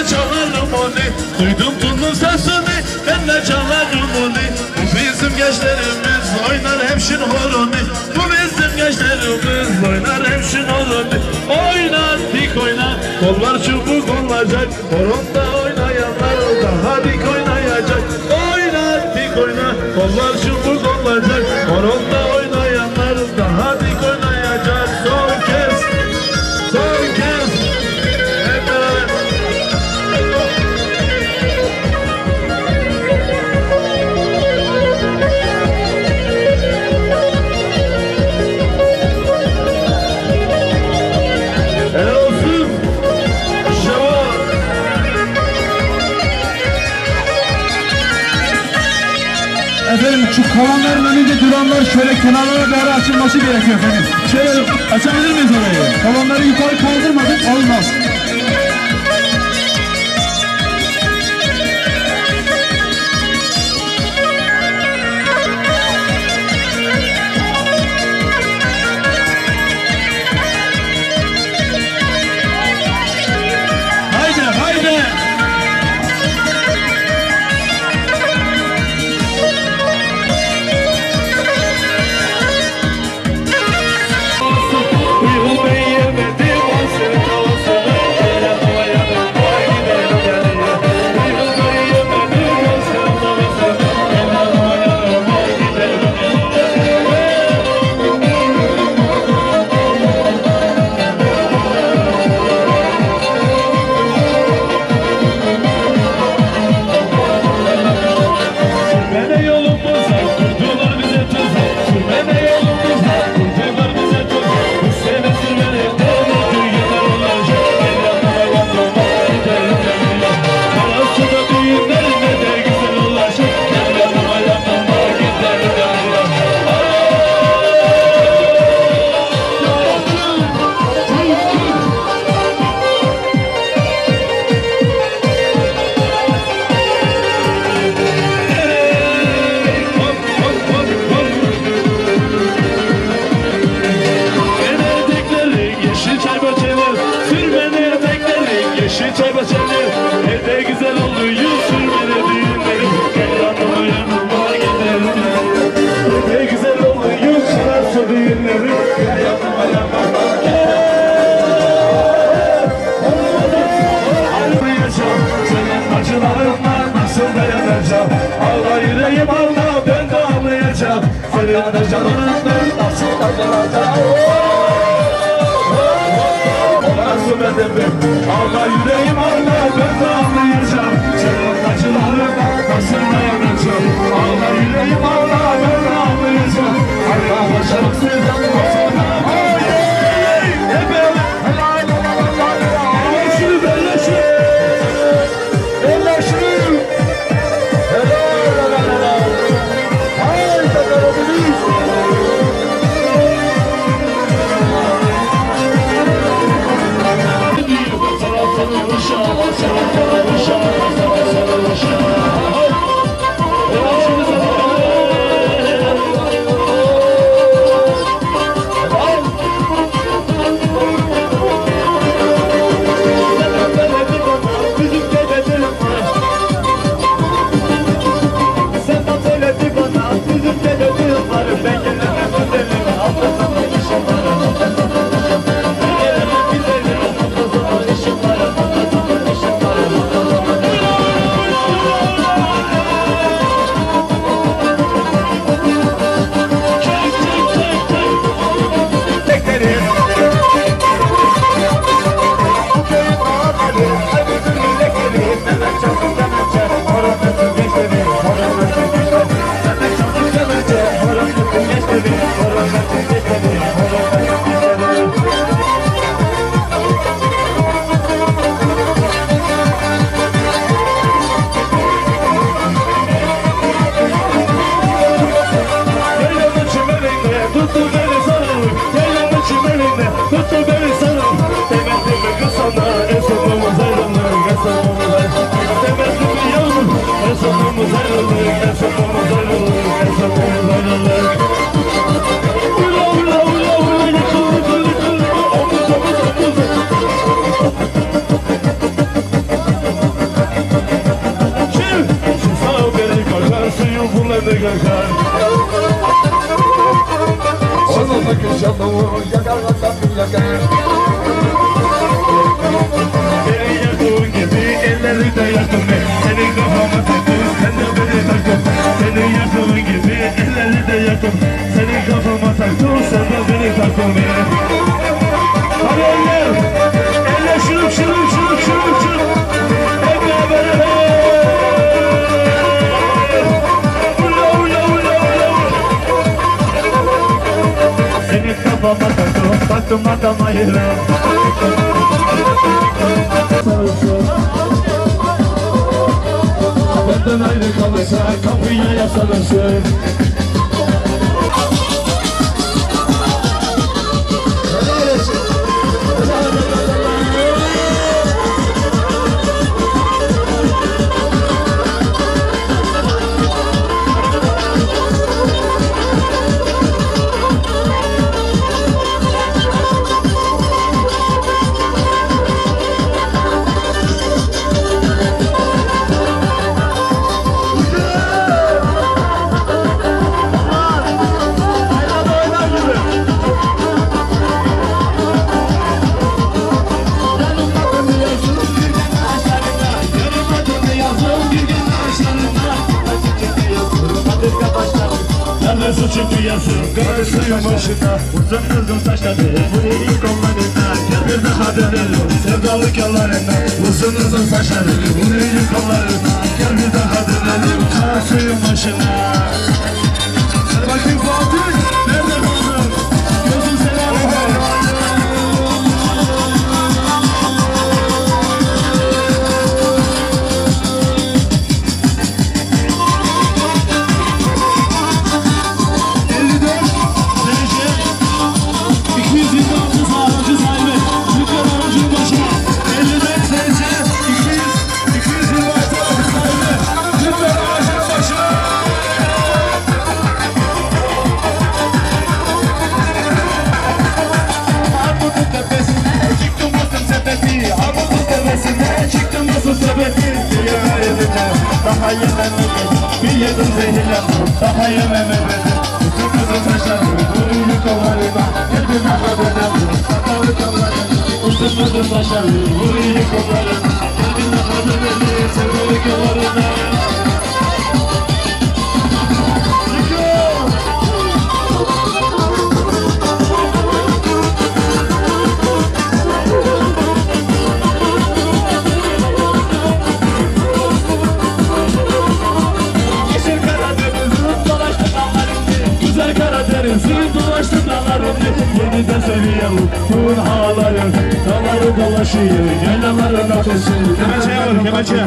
de çalarım onu. Duydum tunun sesini ben de çalarım onu. Bu bizim gençlerimiz oynar hemşin horonu. Bu bizim gençlerimiz oynar hemşin horonu. Oynar dik oynar kollar çubuk olacak. Horonda oynayanlar daha dik oynar. Kolonlar şöyle kenarlara doğru açılması gerekiyor efendim. Şöyle açabilir miyiz orayı? Kolonları yukarı kaldırmadık olmaz. ağladım Ağla yüreğim ağla ben de to matter my love. Benden ayrı kalırsa kapıya yaslanırsın Nerede suçun dünyası Karısıyım başına Uzun kızın saçları Burayı kollarına Gel bir daha dönelim Sevdalık yollarına Uzun uzun saçları Burayı kollarına Gel bir daha dönelim Karısıyım başına Bakın Fatih Nerede daha yememedim Bir yedim zehirlendim daha yememedim Bütün saçları Kuyruğu kollarına Yedim. Daha dönemdim Sakalı kollarına Uzun kızın saçları Kuyruğu kollarına Yedim. daha dönemdim Dağları dolaşıyor Yaylaların ateşi Kemençeye vur kemençeye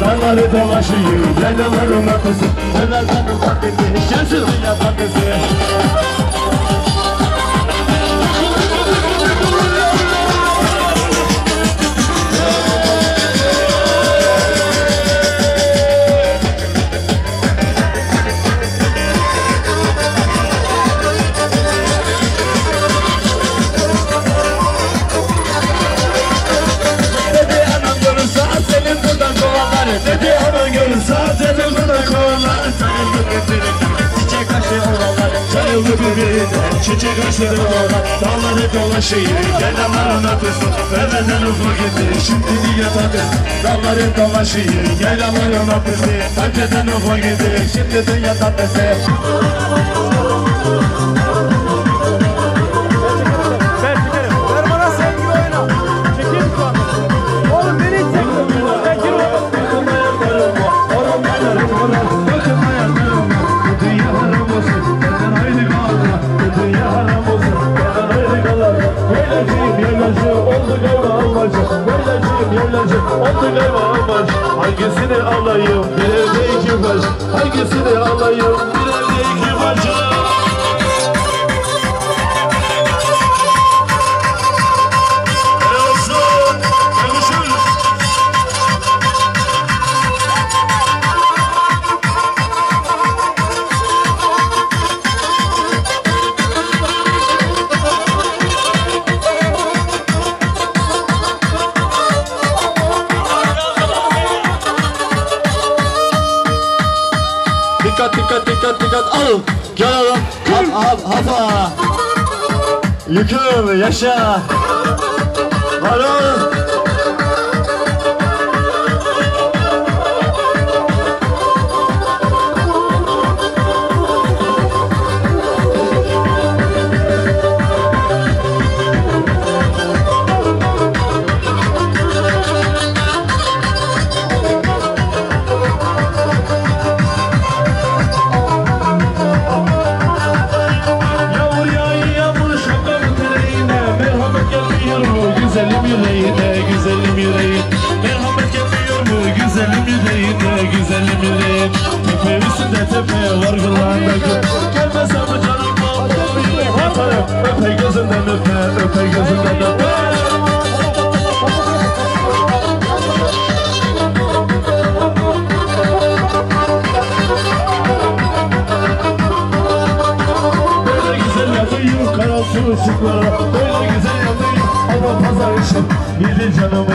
Dağları dolaşıyor Yaylaların ateşi. Nelerden ufak dedi Gelsin dünya tatlısı ovalar Dağları dolaşıyor yaylaların atısı Evvelden ufuk gitti şimdi niye tadı Dağları dolaşıyor yaylaların atısı Önceden ufuk gitti şimdi dünya tatlısı Ben Hangisini alayım bir evde iki baş. Hangisini alayım bir evde iki Dikkat dikkat dikkat dikkat. Alın. Gel alın hap hap hapa. Yüküm yaşa. Varın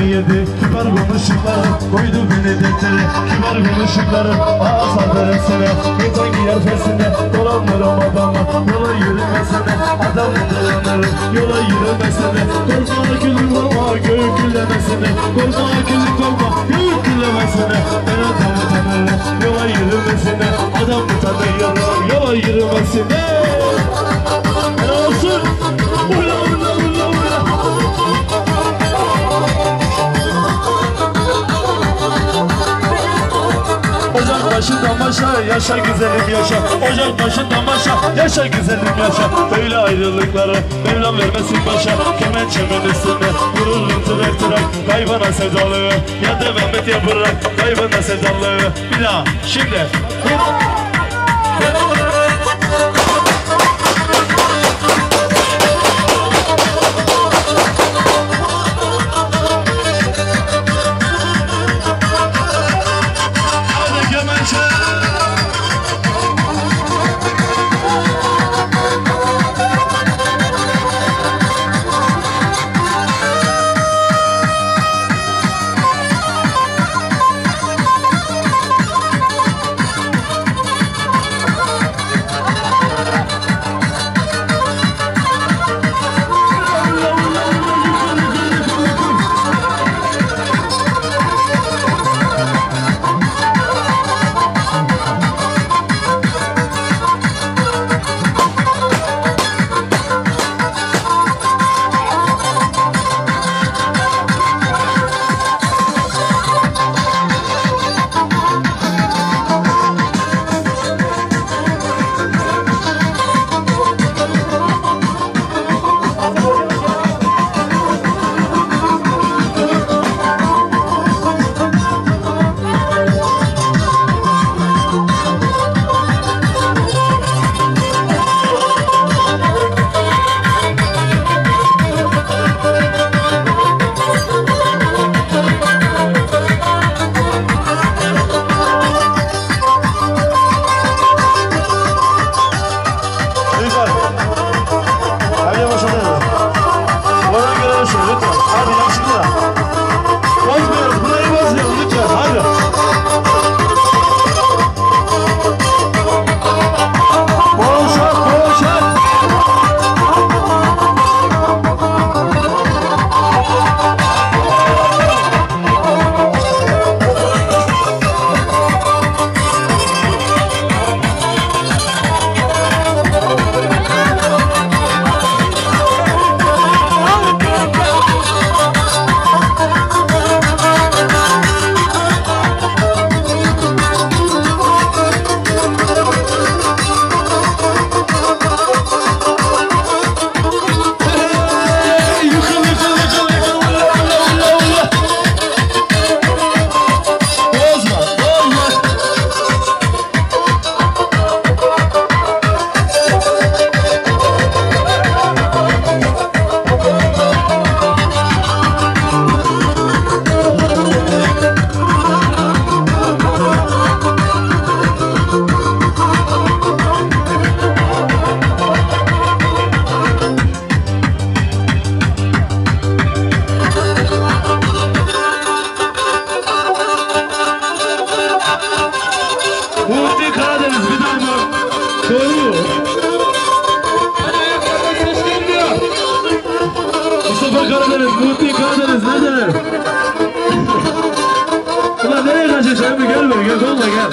Yedi. Kibar konuşukları Koydu beni deftere. Kibar konuşukları Ağız adresine Geçen giyer fesine Dolanırım adamla Yola yürümesine Adam dolanırım Yola yürümesine Korkma gülüm olma göğü güllemesine Korkma gülüm olma göğü güllemesine Ben adamı tanırım Yola yürümesine Adam tanıyorum Yola. Yürümesine Başa yaşa güzelim yaşa. Ocak başından başa yaşa güzelim yaşa. Böyle ayrılıkları Mevlam vermesin başa Kemençemin üstünde vururum tırek tırek Kaybana sevdalığı Ya devam et ya bırak Kaybana sevdalığı Bir daha şimdi. Hadi Muhti Karadeniz bir daha mı? Doğru. Mustafa Karadeniz, Muhti Karadeniz ne denir? Ulan nereye kaçacaksın abi gel be gel kolla gel.